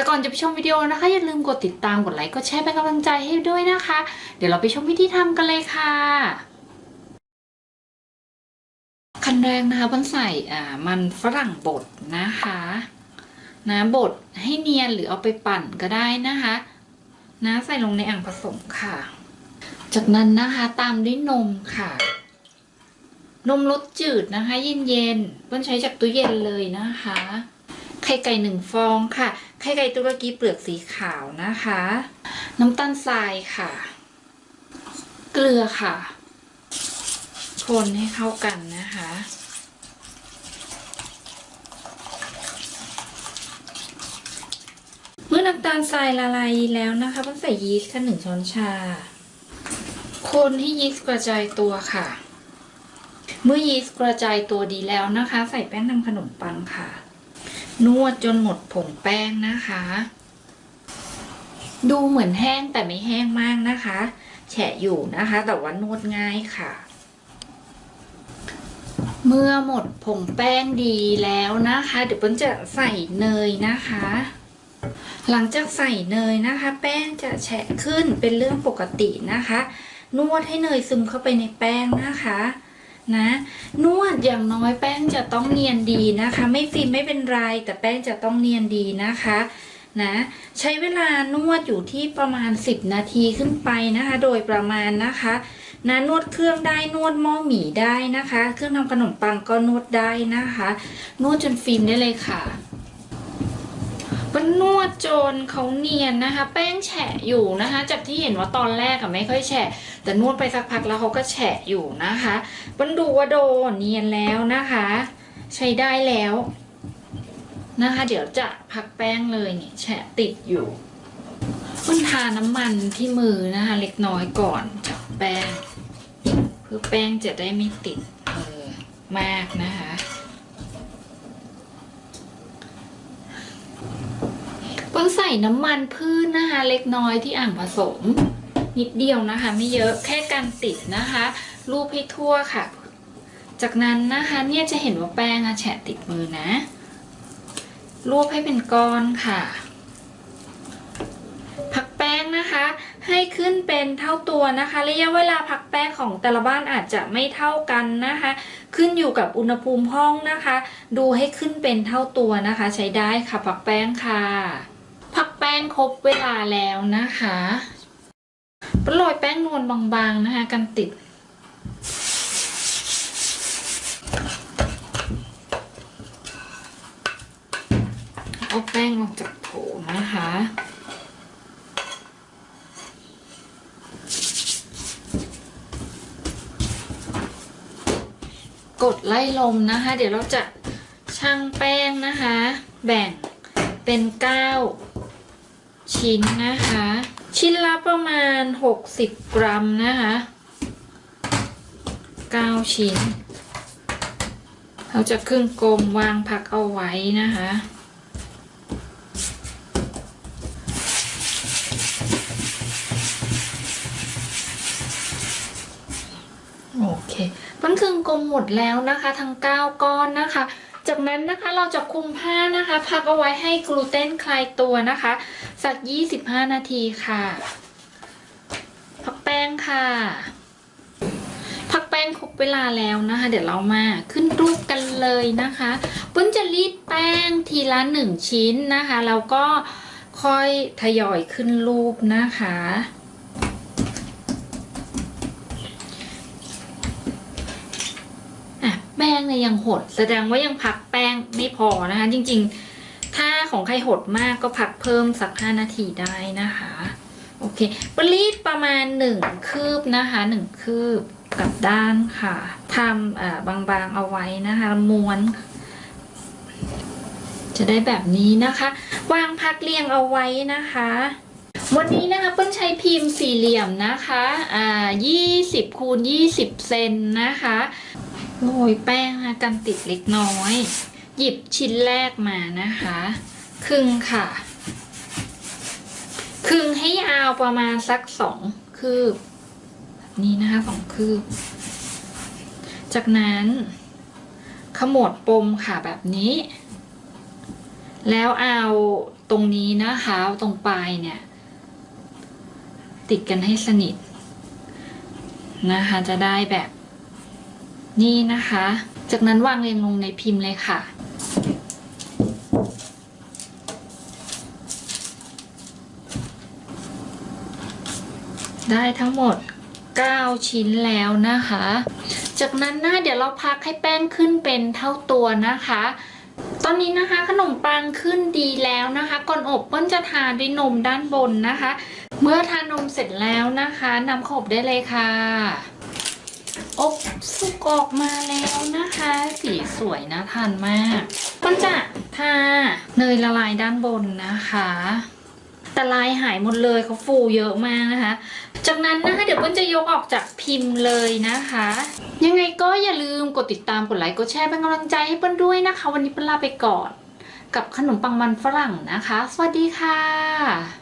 แต่ก่อนจะไปชมวิดีโอนะคะ อย่าลืมกดติดตามกดไลค์กดแชร์เป็นกำลังใจให้ด้วยนะคะ เดี๋ยวเราไปชมวิธีทำกันเลยค่ะขั้นแรกนะคะมันใส่อ่ามันฝรั่งบดนะคะนะบดให้เนียนหรือเอาไปปั่นก็ได้นะคะนะใส่ลงในอ่างผสมค่ะ จากนั้นนะคะตามด้วยนมค่ะ นมรสจืดนะคะ เย็นๆเปิ้ลใช้จากตู้เย็นเลยนะคะ ข่ไก่หนึ่งฟองค่ะ ไข่ไก่ตุรกีเปลือกสีขาวนะคะ น้ำตาลทรายค่ะ เกลือค่ะ คนให้เข้ากันนะคะ เมื่อน้ำตาลทรายละลายแล้วนะคะต้องใส่ยีสต์ค่ะหนึ่งช้อนชา คนให้ยีสต์กระจายตัวค่ะ เมื่อยีสต์กระจายตัวดีแล้วนะคะ ใส่แป้งทำขนมปังค่ะ นวดจนหมดผงแป้งนะคะ ดูเหมือนแห้งแต่ไม่แห้งมากนะคะ แฉะอยู่นะคะ แต่ว่านวดง่ายค่ะ เมื่อหมดผงแป้งดีแล้วนะคะ เดี๋ยวเปิ้ลจะใส่เนยนะคะ หลังจากใส่เนยนะคะ แป้งจะแฉะขึ้นเป็นเรื่องปกตินะคะ นวดให้เนยซึมเข้าไปในแป้งนะคะ นะ นวดอย่างน้อยแป้งจะต้องเนียนดีนะคะ ไม่ฟิล์มไม่เป็นไร แต่แป้งจะต้องเนียนดีนะคะนะใช้เวลานวดอยู่ที่ประมาณ 10 นาทีขึ้นไปนะคะ โดยประมาณนะคะนะนวดเครื่องได้นวดหม้อหมี่ได้นะคะ เครื่องทำขนมปังก็นวดได้นะคะ นวดจนฟิล์มได้เลยค่ะ มันวดจนเขาเนียนนะคะ แป้งแฉะอยู่นะคะ จากที่เห็นว่าตอนแรกอะไม่ค่อยแฉะ แต่นวดไปสักพักแล้วเขาก็แฉะอยู่นะคะมันดูว่าโดเนียนแล้วนะคะ ใช้ได้แล้วนะคะ เดี๋ยวจะพักแป้งเลยเนี่ยแฉะติดอยู่มันทาน้ำมันที่มือนะคะ เล็กน้อยก่อนจากแป้ง เพื่อแป้งจะได้ไม่ติดมือมากนะคะ เพิ่ง ใส่น้ำมันพืชนะคะ เล็กน้อยที่อ่างผสม นิดเดียวนะคะ ไม่เยอะแค่การติดนะคะ รูปให้ทั่วค่ะ จากนั้นนะคะเนี่ยจะเห็นว่าแป้งอะแฉะติดมือนะ รูปให้เป็นก้อนค่ะพักแป้งนะคะ ให้ขึ้นเป็นเท่าตัวนะคะ ระยะเวลาพักแป้งของแต่ละบ้านอาจจะไม่เท่ากันนะคะ ขึ้นอยู่กับอุณหภูมิห้องนะคะ ดูให้ขึ้นเป็นเท่าตัวนะคะ ใช้ได้ค่ะพักแป้งค่ะ พักแป้งครบเวลาแล้วนะคะโรยแป้งนวลบางๆนะคะกันติด เอาแป้งออกจากโถนะคะกดไล่ลมนะคะ เดี๋ยวเราจะชั่งแป้งนะคะ แบ่งเป็น 9 ชิ้นนะคะ ชิ้นละประมาณ 60 กรัมนะคะ 9 ชิ้น เราจะครึ่งกลมวางพักเอาไว้นะคะโอเคมันครึ่งกลมหมดแล้วนะคะ ทั้ง 9 ก้อนนะคะ จากนั้นนะคะเราจะคลุมผ้านะคะ พักเอาไว้ให้กลูเตนคลายตัวนะคะ สัก 25 นาทีค่ะ พักแป้งค่ะ พักแป้งครบเวลาแล้วนะคะ เดี๋ยวเรามาขึ้นรูปกันเลยนะคะปุ้นจะรีดแป้งทีละหนึ่งชิ้นนะคะ แล้วก็ค่อยทยอยขึ้นรูปนะคะแป้งเนี่ยยังหด แสดงว่ายังพักแป้งไม่พอนะคะ จริง ๆ ของใครหดมากก็พักเพิ่มสัก 5 นาทีได้นะคะ โอเคปรีดประมาณ 1 คืบนะคะ 1 คืบกับด้านค่ะทำอ่าบางๆเอาไว้นะคะ ม้วน จะได้แบบนี้นะคะ วางพักเรียงเอาไว้นะคะ วันนี้นะคะเปิ้ลใช้พิมพ์สี่เหลี่ยมนะคะอ่า20คูณ20 เซนนะคะโรยแป้งนะกันติดเล็กน้อย หยิบชิ้นแรกมานะคะ ครึ่งค่ะ ครึ่งให้ยาวประมาณสักสองคืบ นี้นะคะสองคืบ จากนั้นขมวดปมค่ะแบบนี้ แล้วเอาตรงนี้นะคะตรงปลายเนี่ย ติดกันให้สนิท นะคะจะได้แบบนี่นะคะ จากนั้นวางเรียงลงในพิมพ์เลยค่ะ ได้ทั้งหมด 9 ชิ้นแล้วนะคะ จากนั้นนะเดี๋ยวเราพักให้แป้งขึ้นเป็นเท่าตัวนะคะ ตอนนี้นะคะขนมปังขึ้นดีแล้วนะคะ ก่อนอบเปิ้ลจะทานด้วยนมด้านบนนะคะ เมื่อทานมเสร็จแล้วนะคะนำขอบได้เลยค่ะอบสุกออกมาแล้วนะคะ สีสวยนะทานมากเปิ้ลจะทาเนยละลายด้านบนนะคะ แต่ลายหายหมดเลยเขาฟูเยอะมากนะคะ จากนั้นนะคะเดี๋ยวเปิ้ลจะยกออกจากพิมพ์เลยนะคะ ยังไงก็อย่าลืมกดติดตามกดไลค์กดแชร์เป็นกำลังใจให้เปิ้ลด้วยนะคะ วันนี้เปิ้ลลาไปก่อน กับขนมปังมันฝรั่งนะคะ สวัสดีค่ะ